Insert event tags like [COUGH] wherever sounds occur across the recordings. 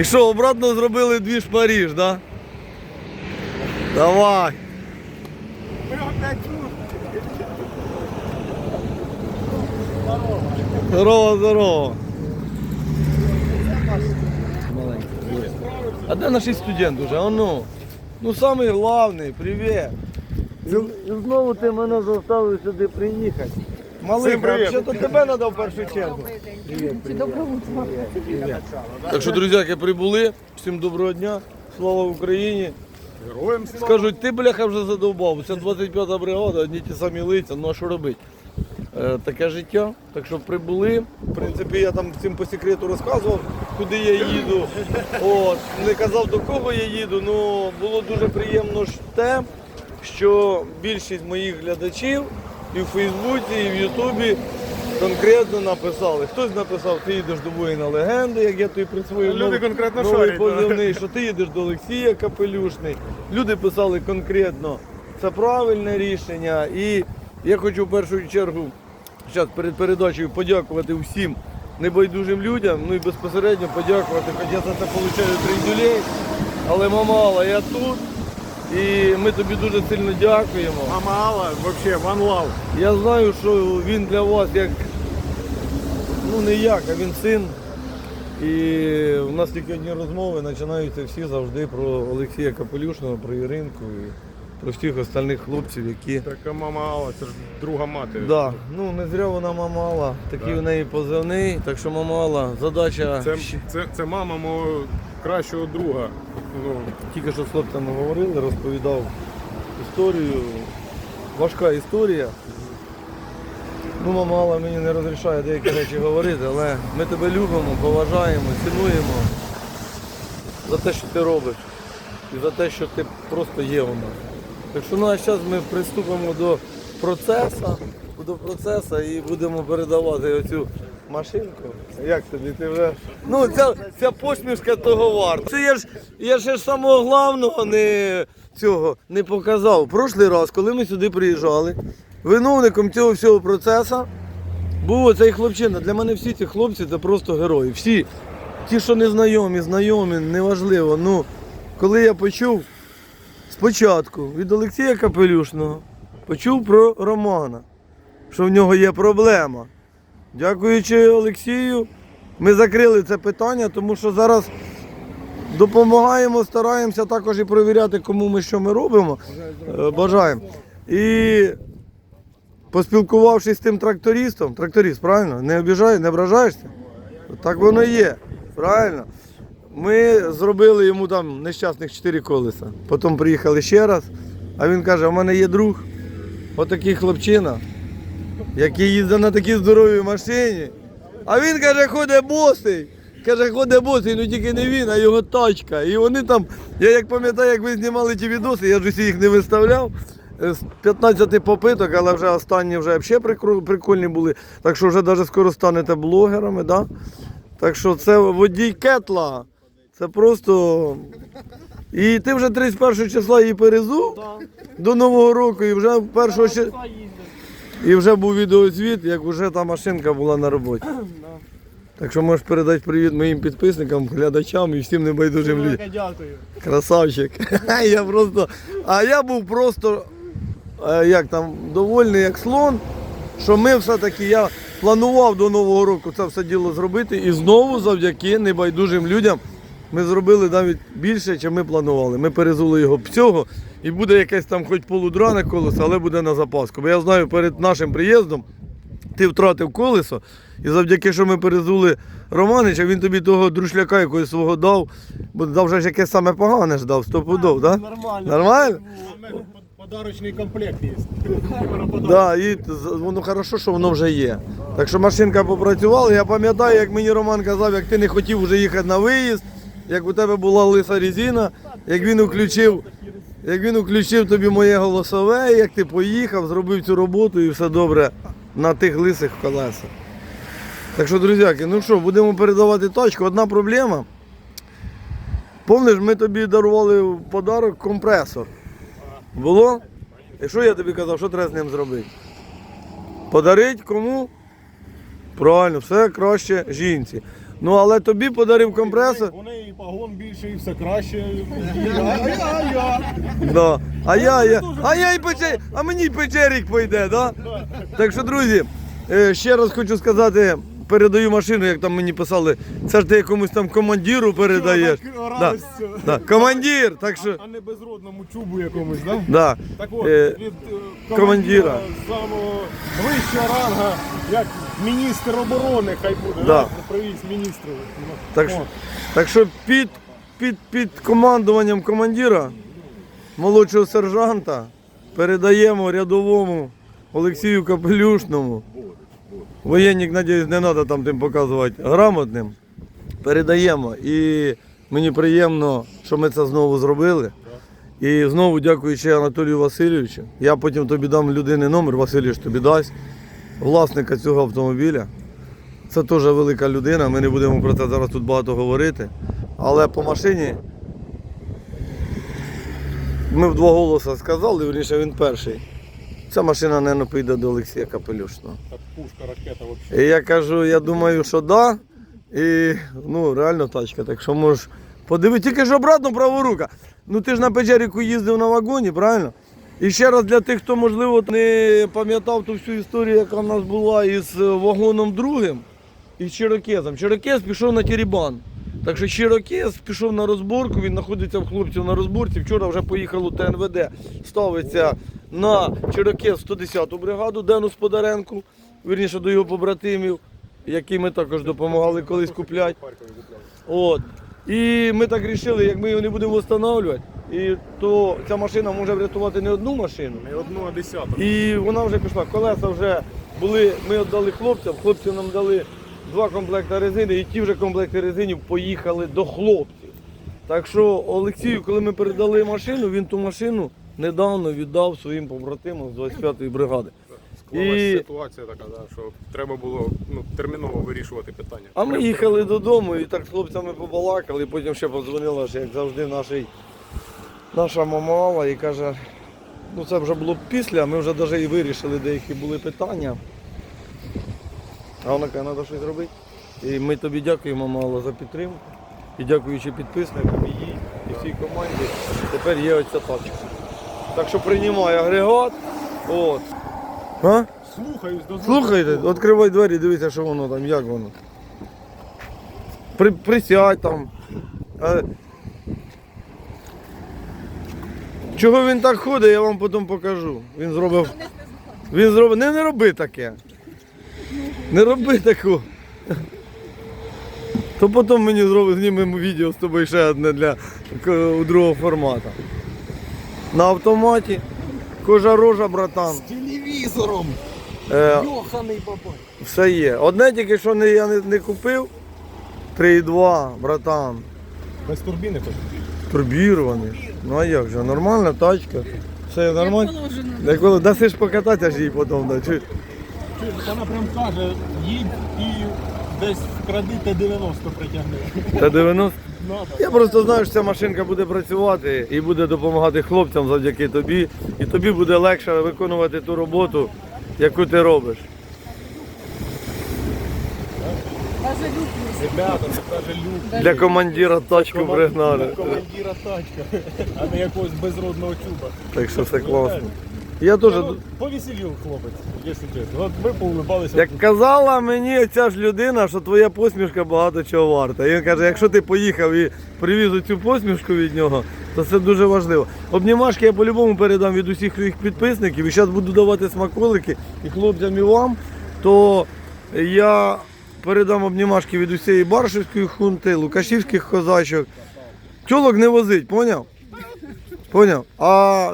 І що, обратно зробили дві Паріж, да? Давай. Здорово, здорово. А де наш студент уже? А ну. Ну самий головний, привіт. І знову ти мене заставив сюди приїхати. Малий, привіт. взагалі то тебе треба в першу чергу. Так що, друзяки, прибули. Всім доброго дня. Слава Україні. Героям слава. Скажуть, ти бляха вже задовбав. Це 25-та бригада, одні ті самі лиця, ну а що робити? Е, таке життя. Так що прибули. В принципі, я там всім по секрету розказував, куди я їду. От, не казав до кого я їду, але було дуже приємно ж те, що більшість моїх глядачів і в Фейсбуці, і в Ютубі конкретно написали. Хтось написав, ти їдеш до воїна легенди, як я тобі присвоїв. Люди нов- конкретно новий шарять, да. позивний, що ти їдеш до Олексія Капелюшний. Люди писали конкретно, це правильне рішення. І я хочу в першу чергу зараз перед передачею подякувати всім небайдужим людям, ну і безпосередньо подякувати, хоч я за це отримую трендюлей. Але мама Алла, я тут. І ми тобі дуже сильно дякуємо. Мама Алла, вообще, one love. Я знаю, що він для вас як, ну не як, а він син. І у нас тільки одні розмови починаються всі завжди про Олексія Капелюшного, про Іринку і про всіх остальних хлопців, які. Така мама Алла, це ж друга мати. Да, ну не зря вона мама Алла, такий Да. у неї позивний. Так що мама Алла, задача Це, це, це мама мого кращого друга. Ну, тільки що з хлопцями говорили, розповідав історію. Важка історія. Ну, мама мені не розрішає деякі речі говорити, але ми тебе любимо, поважаємо, цінуємо за те, що ти робиш. І за те, що ти просто є у нас. Так що ну, зараз ми приступимо до процесу, до процесу і будемо передавати оцю машинку. Як тобі? Ти вже. Ну, ця, ця посмішка того варта. Це я ж я ж самого головного не цього не показав. Прошлий раз, коли ми сюди приїжджали, виновником цього всього процесу був оцей хлопчина. Для мене всі ці хлопці це просто герої. Всі. Ті, що не знайомі, знайомі, неважливо. Ну, коли я почув спочатку від Олексія Капелюшного, почув про Романа, що в нього є проблема. Дякуючи Олексію, ми закрили це питання, тому що зараз допомагаємо, стараємося також і перевіряти, кому ми що ми робимо. Е, Бажаємо. І поспілкувавшись з тим трактористом, тракторист, правильно? Не обіжає, не ображаєшся? Так воно є. Правильно? Ми зробили йому там нещасних чотири колеса. Потім приїхали ще раз, а він каже, у мене є друг, отакий хлопчина, який їздить на такій здоровій машині. А він каже, ходить босий. Каже, ходить босий, ну тільки не він, а його тачка. І вони там, я як пам'ятаю, як ви знімали ті відоси, я ж усі їх не виставляв. Е, З 15 попиток, але вже останні вже взагалі прикольні були. Так що вже навіть скоро станете блогерами, да? Так що це водій кетла. Це просто. І ти вже 31 числа її перезув до Нового року, і вже першого. І вже був відеозвіт, як вже та машинка була на роботі. Так що можеш передати привіт моїм підписникам, глядачам і всім небайдужим людям. Дякую. Красавчик. [LAUGHS] Я просто. А я був просто е, як там, довольний як слон, що ми все-таки я планував до Нового року це все діло зробити. І знову завдяки небайдужим людям ми зробили навіть більше, ніж ми планували. Ми перезули його всього і буде якесь там хоч полудране колесо, але буде на запаску. Бо я знаю, перед нашим приїздом ти втратив колесо, і завдяки, що ми перезули Романича, він тобі того друшляка якогось свого дав, бо дав вже ж якесь саме погане ж дав, стопудов, так? Нормально. Нормально? Подарочний комплект є. Да, і воно хорошо, що воно вже є. Так що машинка попрацювала. Я пам'ятаю, як мені Роман казав, як ти не хотів вже їхати на виїзд, як у тебе була лиса резина, як він включив, як він включив тобі моє голосове, як ти поїхав, зробив цю роботу і все добре на тих лисих колесах. Так що, друзяки, ну що, будемо передавати тачку. Одна проблема. Помниш, ми тобі дарували в подарок компресор. Було? І що я тобі казав, що треба з ним зробити? Подарить кому? Правильно, все краще жінці. Ну але тобі подарив компресор. У неї пагон більше і все краще. А [LAUGHS] я, а я. Да. А я, я, а я і пече, а мені й печерік пойде, да? [LAUGHS] Так що, друзі, е, ще раз хочу сказати, передаю машину, як там мені писали, це ж ти якомусь там командиру передаєш. Так, Да, да. Командир, так що. А не безродному чубу якомусь, да? Да. Так от, Е, від е, командира. самого вищого ранга, як міністр оборони, хай буде, Да. привіз міністрів. Так, що- так що під, під, під командуванням командира, молодшого сержанта, передаємо рядовому Олексію Капелюшному. Воєнник, надіюсь, не треба там тим показувати грамотним. Передаємо. І мені приємно, що ми це знову зробили. І знову дякуючи Анатолію Васильовичу. Я потім тобі дам людини номер, Васильович тобі дасть, власника цього автомобіля. Це теж велика людина, ми не будемо про це зараз тут багато говорити. Але по машині ми в два голоси сказали, вірніше він перший. Ця машина, мабуть, піде до Олексія Капелюшного. Так пушка, ракета взагалі. І я кажу, я думаю, що да. І ну, реально тачка, так що можеш подивитися. Тільки ж обратно праворука. Ну ти ж на Печеріку їздив на вагоні, правильно? І ще раз для тих, хто, можливо, не пам'ятав ту всю історію, яка в нас була із вагоном другим і з Чирокезом. Чирокез пішов на Тірібан. Так що Чирокез пішов на розборку, він знаходиться в хлопців на розборці. Вчора вже поїхало ТНВД, ставиться на Чирокез 110-ту бригаду Дену Сподаренку, вірніше до його побратимів, які ми також допомагали колись купляти. От. І ми так вирішили, як ми його не будемо встановлювати, і то ця машина може врятувати не одну машину. Не одну, а десяту. І вона вже пішла. Колеса вже були, ми віддали хлопцям, хлопці нам дали два комплекти резини, і ті вже комплекти резинів поїхали до хлопців. Так що Олексію, коли ми передали машину, він ту машину недавно віддав своїм побратимам з 25-ї бригади. Склалась І- ситуація така, да, що треба було ну, терміново вирішувати питання. А ми їхали додому і так з хлопцями побалакали, потім ще подзвонила, ж, як завжди, нашій, наша мама Алла і каже, ну це вже було після, ми вже навіть і вирішили, деякі були питання. А вона каже, треба щось робити. І ми тобі дякуємо, мама за підтримку. І дякуючи підписникам, і їй, і всій команді, тепер є оця тачка. Так що приймай агрегат. От. А? Слухаюсь, дозвольте. Слухайте, відкривай двері, дивіться, що воно там, як воно. При, присядь там. А... Чого він так ходить, я вам потім покажу. Він зробив. Він зробив. Не, не роби таке. Не роби такого. То потім мені зробить, знімемо відео з тобою ще одне для у другого формату. На автоматі. Кожа рожа, братан. З телевізором. Е, Йоханий бабай. все є. Одне тільки що не, я не, не купив. 3,2, братан. Без турбіни хоч. Турбірований. Ну а як же? Нормальна тачка. Все нормально. положено. Як коли дасиш покатати, аж їй потім. Да. Чи- Чуєш, Вона прям каже, їдь і десь вкради Т-90 притягни. Та 90. Я просто знаю, що ця машинка буде працювати і буде допомагати хлопцям завдяки тобі. І тобі буде легше виконувати ту роботу, яку ти робиш. Даже Ребята, це каже люк. Для командира тачку пригнали. Для Командира тачка, а не якогось безродного чуба. Так що все класно. Я. Ну, Повеселів хлопець, якщо чесно. От ми поулибалися. Як казала мені ця ж людина, що твоя посмішка багато чого варта. І він каже, якщо ти поїхав і привіз цю посмішку від нього, то це дуже важливо. Обнімашки я по-любому передам від усіх своїх підписників. І зараз буду давати смаколики і хлопцям і вам, то я передам обнімашки від усієї Баршівської хунти, Лукашівських козачок. Тьолок не возить, поняв? Поняв? А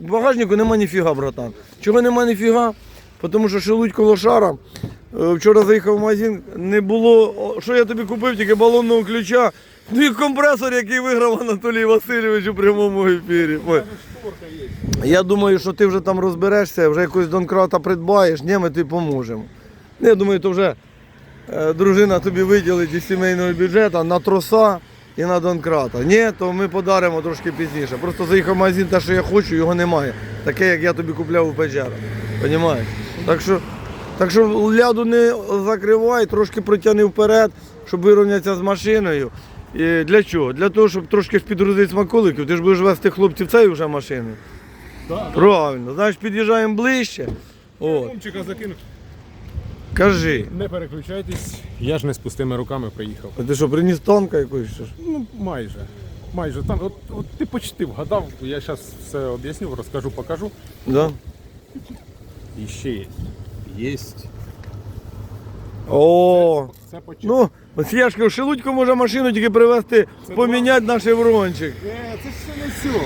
багажнику нема ніфіга, братан. Чого нема ніфіга? Тому що шелудь коло шара. Е, Вчора заїхав в магазин, не було. Що я тобі купив, тільки балонного ключа. Ну і компресор, який виграв Анатолій Васильович у прямому ефірі. Ой. Я думаю, що ти вже там розберешся, вже якось донкрата придбаєш, ні, ми тобі поможемо. Ну, Я думаю, то вже е, дружина тобі виділить із сімейного бюджету на троса і на донкрата. Ні, то ми подаримо трошки пізніше. Просто заїхав в магазин, те, що я хочу, його немає. Таке, як я тобі купляв у Педжера. Понімаєш? Так що, так що ляду не закривай, трошки протягни вперед, щоб вирівнятися з машиною. І для чого? Для того, щоб трошки ж підгрузити смаколиків. Ти ж будеш вести хлопців цією вже машиною. Да, Правильно, значить під'їжджаємо ближче. От, Ромчика закинув. Кажи. Не переключайтесь. Я ж не з пустими руками приїхав. А ти що, приніс танка якусь? що ж? Ну, майже. Майже. Там, от, от ти почти вгадав. Я зараз все об'ясню, розкажу, покажу. Да? І ще є. Єсть. О, Це почти. ну, ось я ж кажу, Шелудько може машину тільки привезти, поміняти наш шеврончик. Е, це ж все не все.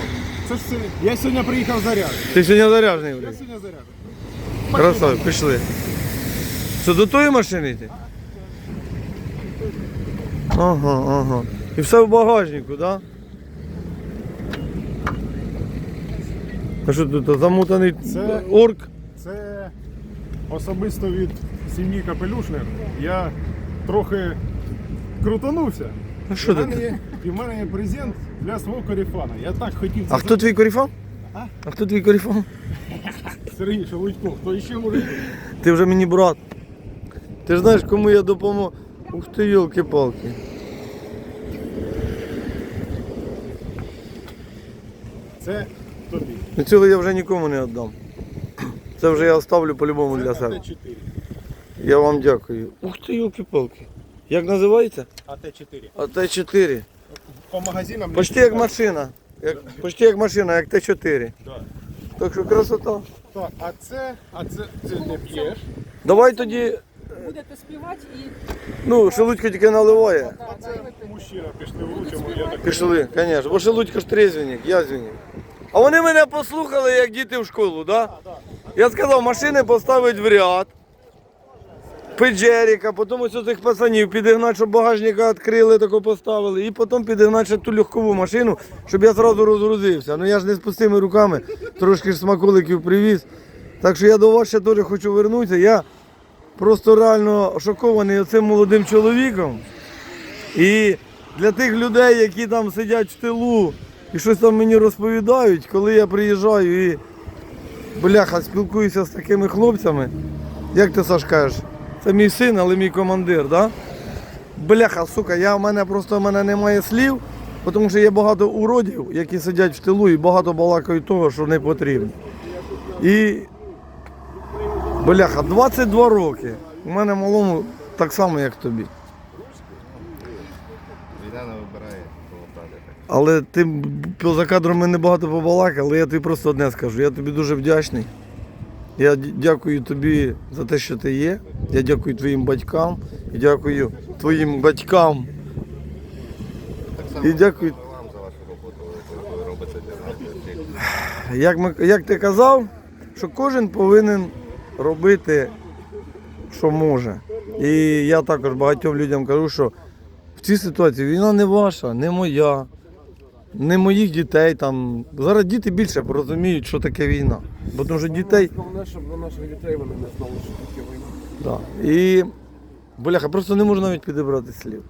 Це ж все. Я сьогодні приїхав заряджений. Ти сьогодні заряджений, Я блядь. сьогодні заряджений. Красавець, пішли. Що, до тої машини йти? Ага, ага. І все в багажнику, так? Да? А що тут замутаний Це- орк? Це особисто від сім'ї капелюшних. Я трохи крутанувся. А що і, в мене є, і в мене є презент для свого коріфана. Я так хотів А хто твій коріфан? А? А хто твій коріфан? Сергій Шелудько, хто ще може? Ти вже мені брат. Ти ж знаєш, кому я допомог. Ух ти, йолки-палки. Це тобі. Ну цього я вже нікому не віддам. Це вже я оставлю по-любому для себе. АТ-4. Я вам дякую. Ух ти, йолки-палки. Як називається? АТ-4. АТ-4. По магазинам не Почти як шукаю. машина. Як, почти як машина, як Т4. Да. Так що красота. Так, а це, а це, це не п'єш. Давай тоді, Будете співати і ну, шелудько тільки наливає. Мужчина, пішли вручимо, я так. Пішли, звісно. Бо шелудько ж трезвенник, язвенник. А вони мене послухали, як діти в школу, да? Я сказав, машини поставити в ряд. Педжеріка, потім ось цих пацанів підігнати, щоб багажника відкрили, тако поставили, і потім підігнати ще ту легкову машину, щоб я одразу розгрузився. Ну я ж не з пустими руками, трошки ж смаколиків привіз. Так що я до вас ще теж хочу вернутися. Я просто реально шокований оцим молодим чоловіком. І для тих людей, які там сидять в тилу і щось там мені розповідають, коли я приїжджаю і бляха спілкуюся з такими хлопцями, як ти Саш кажеш, це мій син, але мій командир, да? Бляха, сука, я, в мене просто в мене немає слів, тому що є багато уродів, які сидять в тилу і багато балакають того, що не потрібно. І бляха, 22 роки. У мене малому так само, як тобі. Війна не вибирає полотати. Але ти поза кадром ми не багато побалакали, але я тобі просто одне скажу. Я тобі дуже вдячний. Я дякую тобі за те, що ти є. Я дякую твоїм батькам. І дякую твоїм батькам. І дякую. вам за вашу роботу, яку ви робите для нас. Як, ми, як ти казав, що кожен повинен робити, що може. І я також багатьом людям кажу, що в цій ситуації війна не ваша, не моя, не моїх дітей. Там. Зараз діти більше порозуміють, що таке війна. Бо тому що дітей. Головне, щоб до наших дітей вони не знали, що таке війна. Да. І бляха, просто не можу навіть підібрати слів.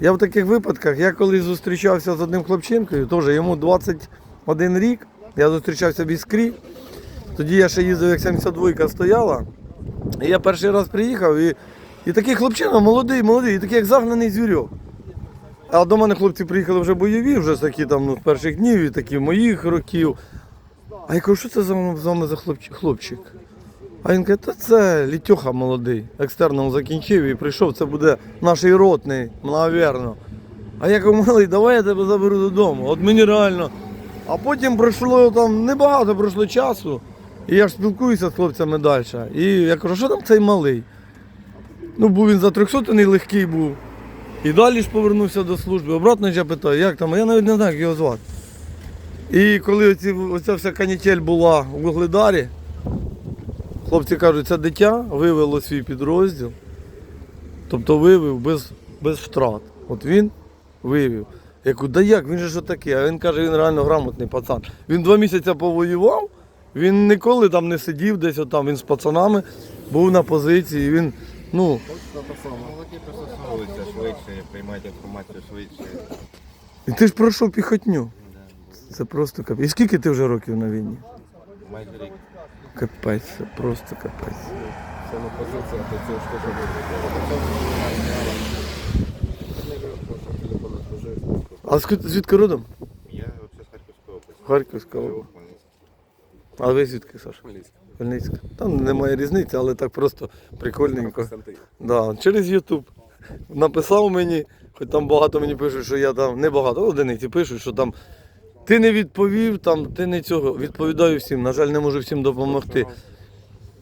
Я в таких випадках, я коли зустрічався з одним хлопчинкою, теж йому 21 рік, я зустрічався в іскрі. Тоді я ще їздив, як 72 стояла. І я перший раз приїхав, і, і такий хлопчина, молодий, молодий, і такий як загнаний звірьок. А до мене хлопці приїхали вже бойові, вже такі там ну, з перших днів, і такі моїх років. А я кажу, що це за, вами за хлопчик? хлопчик? А він каже, та це Літьоха молодий, екстерном закінчив і прийшов, це буде наш ротний, навірно. А я кажу, малий, давай я тебе заберу додому. От мені реально. А потім пройшло там небагато пройшло часу. І я ж спілкуюся з хлопцями далі. І я кажу, що там цей малий? Ну, був він за 300 легкий був. І далі ж повернувся до служби. Обратно я питаю, як там, а я навіть не знаю, як його звати. І коли оці, оця вся канітель була в Вугледарі, Хлопці кажуть, це дитя вивело свій підрозділ, тобто вивів без, без втрат. От він вивів. Я кажу, да як, він же що таке? А він каже, він реально грамотний пацан. Він два місяці повоював, він ніколи там не сидів десь отам, він з пацанами був на позиції, він, ну, Молоді пристосовуються швидше, приймають інформацію швидше. і ти ж пройшов піхотню. Це просто капець. І скільки ти вже років на війні? Майже рік. Капець, це просто капець. Це не позиція, то це ж теж А звідки родом? Я з Харківської області. Харківська область. А ви звідки, Саш? Хмельницький. Хмельницька. Там немає різниці, але так просто прикольненько. Константин. Да, через Ютуб. Написав мені, хоч там багато мені пишуть, що я там, не багато, одиниці пишуть, що там ти не відповів, там ти не цього. Відповідаю всім. На жаль, не можу всім допомогти.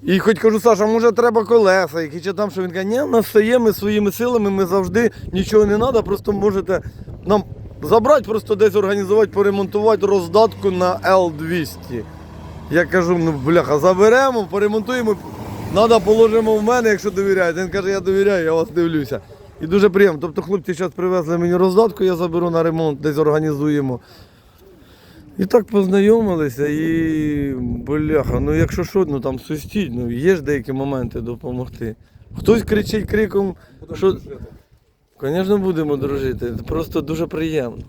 І хоч кажу, Саша, може треба колеса, які чи там, що він каже, ні, в нас все є, ми своїми силами, ми завжди нічого не треба, просто можете нам забрати, просто десь організувати, поремонтувати роздатку на L200. Я кажу, ну бляха, заберемо, поремонтуємо, треба положимо в мене, якщо довіряєте. Він каже, я довіряю, я вас дивлюся. І дуже приємно. Тобто хлопці зараз привезли мені роздатку, я заберу на ремонт, десь організуємо. І так познайомилися і бляха, ну якщо що, ну там сустіть, ну є ж деякі моменти допомогти. Хтось кричить криком, що. Звісно, будемо дружити. Просто дуже приємно.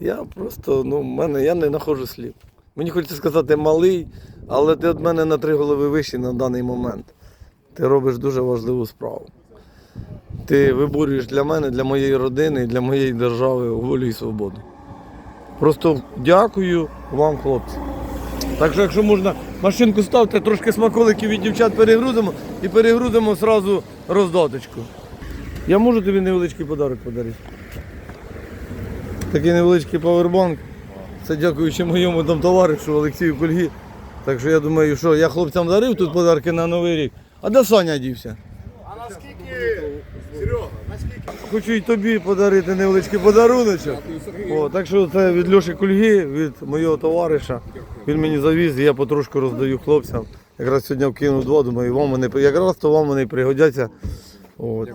Я просто, ну, в мене, я не знаходжу слів. Мені хочеться сказати малий, але ти від мене на три голови вищий на даний момент. Ти робиш дуже важливу справу. Ти виборюєш для мене, для моєї родини для моєї держави волю і свободу. Просто дякую вам, хлопці. Так що, якщо можна, машинку ставте, трошки смаколиків від дівчат перегрузимо і перегрузимо одразу роздаточку. Я можу тобі невеличкий подарок подарити? Такий невеличкий павербанк. Це дякуючи моєму там товаришу Олексію Кульгі. Так що я думаю, що я хлопцям дарив тут подарки на Новий рік. А де Саня дівся? А наскільки, Серега, наскільки? Хочу й тобі подарити невеличкий подаруночок. О, так що це від Льоші Кульги, від мого товариша. Він мені завіз, і я потрошку роздаю хлопцям. Якраз сьогодні вкинув два, думаю, вам вони якраз то вам вони пригодяться. От.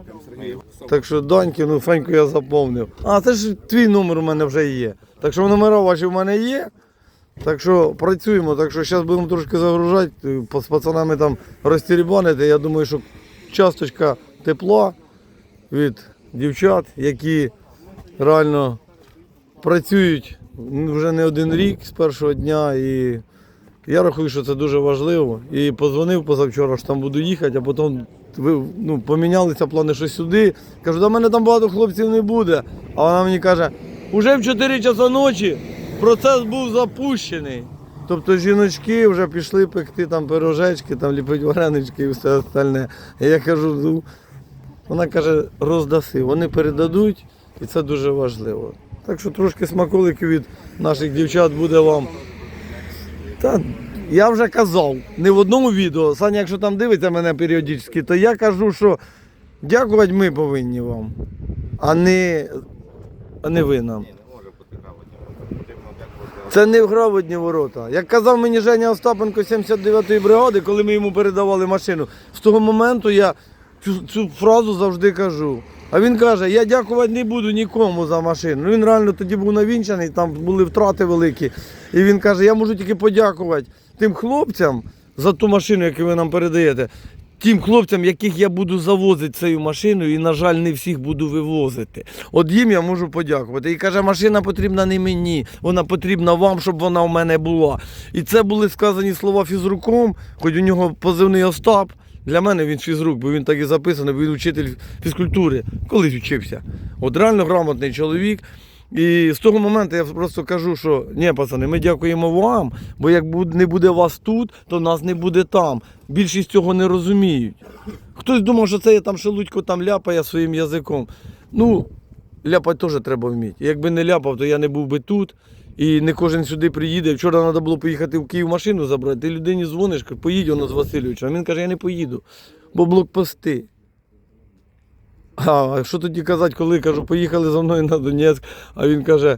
Так що Даньки, ну Феньку я заповнив. А, це ж твій номер у мене вже є. Так що номера ваші в мене є. Так що працюємо, так що зараз будемо трошки загружати, е, з пацанами там розтірібанити. Я думаю, що часточка тепла від дівчат, які реально працюють вже не один рік з першого дня. І я рахую, що це дуже важливо. І позвонив позавчора, що там буду їхати, а потім ви, ну, помінялися плани, що сюди. Кажу, до мене там багато хлопців не буде. А вона мені каже, уже в 4 часа ночі процес був запущений. Тобто жіночки вже пішли пекти там пирожечки, там ліпити варенички і все остальне. І я кажу, ну, вона каже, роздаси, вони передадуть, і це дуже важливо. Так що трошки смаколиків від наших дівчат буде вам. Та я вже казав, не в одному відео. Саня, якщо там дивиться мене періодично, то я кажу, що дякувати ми повинні вам, а не, а не ви нам. Це не в одні ворота. Як казав мені Женя Остапенко 79-ї бригади, коли ми йому передавали машину, з того моменту я цю, цю фразу завжди кажу. А він каже, я дякувати не буду нікому за машину. Ну він реально тоді був навінчаний, там були втрати великі. І він каже, я можу тільки подякувати тим хлопцям за ту машину, яку ви нам передаєте. Тим хлопцям, яких я буду завозити цією машиною, і, на жаль, не всіх буду вивозити. От їм я можу подякувати. І каже, машина потрібна не мені, вона потрібна вам, щоб вона в мене була. І це були сказані слова фізруком, хоч у нього позивний Остап. Для мене він фізрук, бо він так і записаний, бо він вчитель фізкультури, колись вчився. От реально грамотний чоловік. І з того моменту я просто кажу, що ні, пацани, ми дякуємо вам, бо як не буде вас тут, то нас не буде там. Більшість цього не розуміють. Хтось думав, що це я там шелудько там ляпає своїм язиком. Ну, ляпати теж треба вміти. Якби не ляпав, то я не був би тут. І не кожен сюди приїде. Вчора треба було поїхати в Київ машину забрати. Ти людині дзвониш, кажеш, поїдь воно з Васильовичем. А він каже, я не поїду, бо блокпости. А що тоді казати, коли кажу, поїхали за мною на Донецьк, а він каже,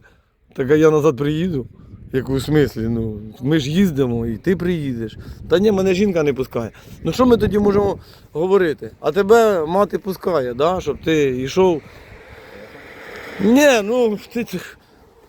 так а я назад приїду. Як у смислі, ну ми ж їздимо і ти приїдеш. Та ні, мене жінка не пускає. Ну що ми тоді можемо говорити? А тебе мати пускає, да? щоб ти йшов. Ні, ну ти.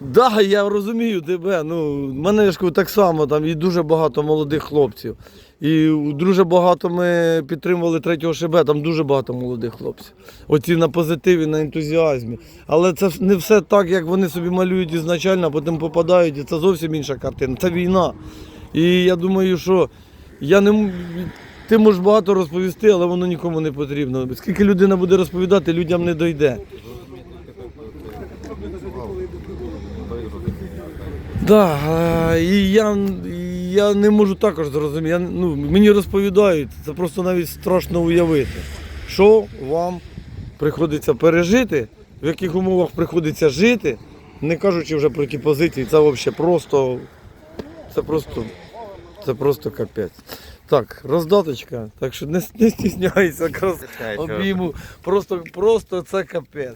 Да, я розумію тебе. Ну, мене ж так само там і дуже багато молодих хлопців. І дуже багато ми підтримували третього ШБ, там дуже багато молодих хлопців. Оці на позитиві, на ентузіазмі. Але це не все так, як вони собі малюють ізначально, а потім попадають, і це зовсім інша картина. Це війна. І я думаю, що я не ти можеш багато розповісти, але воно нікому не потрібно. Скільки людина буде розповідати, людям не дойде. Да, і я, я не можу також зрозуміти. Я, ну, мені розповідають, це просто навіть страшно уявити, що вам приходиться пережити, в яких умовах приходиться жити, не кажучи вже про ті позиції, це взагалі просто. Це просто. Це просто капець. Так, роздаточка, так що не, не стісняйся, якраз обійму. Просто, просто це капець.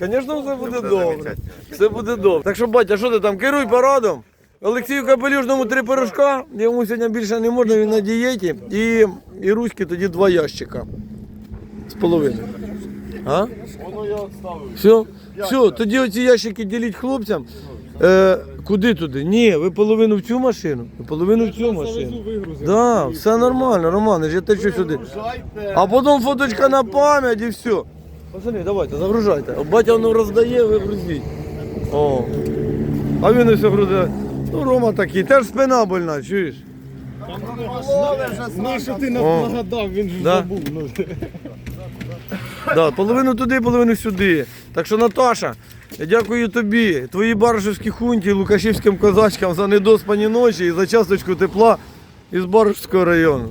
Звісно, все буде добре. Все буде добре. Так що, батя, що ти там, керуй парадом. Олексію Капелюжному три пирожка, йому сьогодні більше не можна, він на дієті. І, і Руськи тоді два ящика. З половиною. А? Все? Все, тоді оці ящики діліть хлопцям. Е, куди туди? Ні, ви половину в цю машину, ви половину в цю машину. Да, все нормально, Роман, я течу сюди. А потім фоточка на пам'ять і все. Пацани, давайте, загружайте. Батя воно роздає, ви грузіть. О. А він ось грузе. Ну, Рома такий, теж спина больна, чуєш? Ну, що ти О. нам нагадав, він ж Да. забув. Ну. Да, половину туди, половину сюди. Так що, Наташа, я дякую тобі, твоїй баришівській хунті, лукашівським козачкам за недоспані ночі і за часточку тепла із Баришівського району.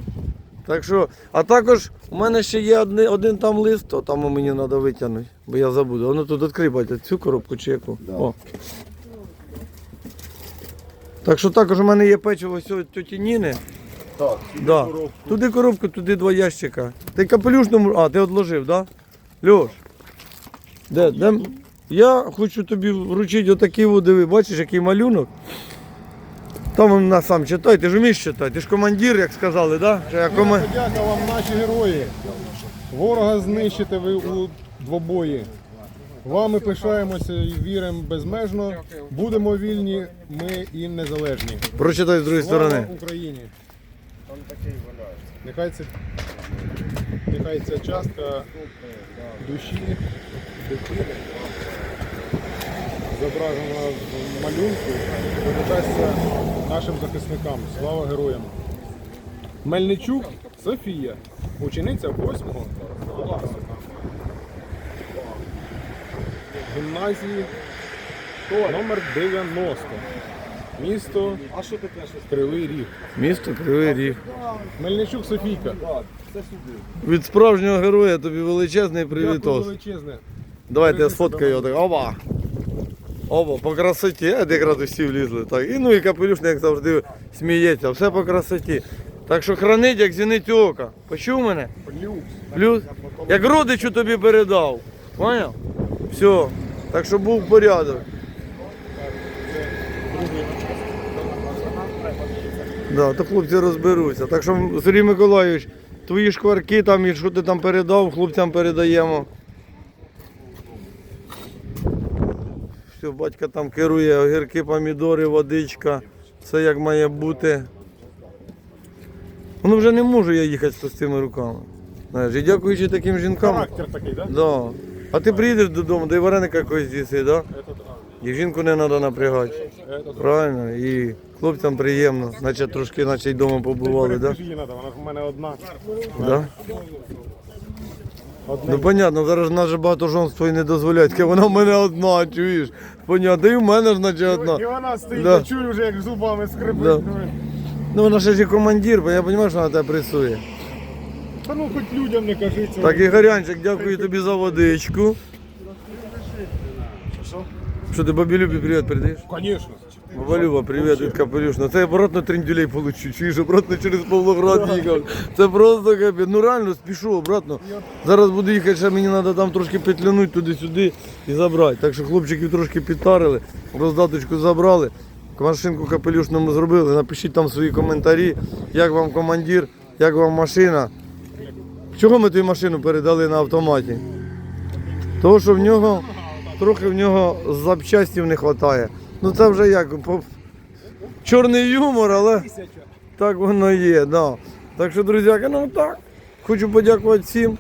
Так що, а також у мене ще є одне, один там лист, то там мені треба витягнути, бо я забуду. Воно тут відкрий, батя, цю коробку чи яку. О. Так що також у мене є печиво ось тьоті Ніни. Так, Да. Туди коробку, туди два ящика. Ти капелюшному. А, ти відложив, так? Да? Льош. Де, де? Я хочу тобі вручити отакий, от, диви, бачиш, який малюнок. Там он на сам читай, ти ж вмієш читати, ти ж командир, як сказали, да? Що я. Подяка вам, наші герої. Ворога знищите ви у двобої. Вами пишаємося і віримо безмежно. Будемо вільні, ми і незалежні. Прочитай з другої Слава сторони. Україні! Нехай це, нехай ця частка душі дитини, зображена в малюнку, передасться нашим захисникам. Слава героям! Мельничук Софія, учениця 8 класу. Гімназії номер 90. Місто Кривий Ріг. Місто Кривий Ріг. Мельничук Софійка. Від справжнього героя тобі величезний привітос. величезне. Давайте я сфоткаю його так. Оба. Оба, по красоті. А де якраз усі влізли. Так. І ну і капелюшник, як завжди, сміється. Все по красоті. Так що хранить, як зіниць ока. Почув мене? Плюс. Плюс. Як родичу тобі передав. Поняв? Все. Так що був порядок. Да, то хлопці розберуться. Так що, Сергій Миколайович, твої шкварки там і що ти там передав, хлопцям передаємо. Все, батько там керує огірки, помідори, водичка. Все як має бути. Ну вже не можу я їхати з пустими руками. Знаєш, і дякуючи таким жінкам. Характер такий, так? Да. А ти приїдеш додому, да й вареника якось з'їси, да? І жінку не треба напрягати. Правильно? І хлопцям приємно, наче трошки, наче й вдома побували, да? Вона в мене одна. Да? Ну понятно, зараз нас же багато жонство і не дозволяють, вона в мене одна, чуєш? Понятно, і в мене ж наче І одна. вона стоїть, Да. я чую вже, як зубами скрипить. Да. Ну вона ще ж і командир, бо я розумію, що вона тебе пресує. Та ну хоч людям не цього. Так, Ігорянчик, дякую тобі за водичку. Що ти бабі Любі привіт передаєш? Звісно. Баба Люба, привіт від Капелюшна. Це я обратно трендюлей получу. Чуєш, обратно через Павлоград їхав. Це просто капець. Ну реально спішу обратно. Зараз буду їхати, ще мені треба там трошки петлянути туди-сюди і забрати. Так що хлопчиків трошки підтарили, роздаточку забрали. Машинку капелюшному зробили. Напишіть там свої коментарі, як вам командир, як вам машина. Чого ми ту машину передали на автоматі? Того, що в нього трохи в нього запчастів не вистачає. Ну це вже як по... чорний юмор, але так воно є. Да. Так що, друзяки, ну так. Хочу подякувати всім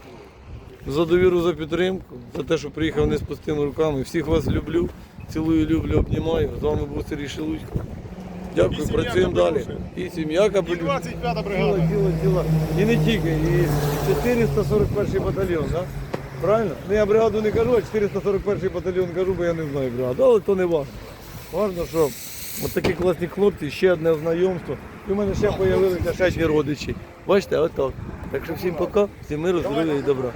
за довіру, за підтримку, за те, що приїхав не з пустими руками. Всіх вас люблю, цілую, люблю, обнімаю. З вами був Сергій Шелудько. Дякую, працюємо далі. І сім'я І 25 Діло, бригада. діло, діло. І не тільки, і 441 батальйон, так? Правильно? Ну я бригаду не кажу, а 441 батальйон кажу, бо я не знаю бригаду, але то не важно. Важно, що от такі класні хлопці, ще одне знайомство. І в мене ще з'явилися ще родичі. Бачите, отак. Так що всім пока, всім миру, здоров'я і добра.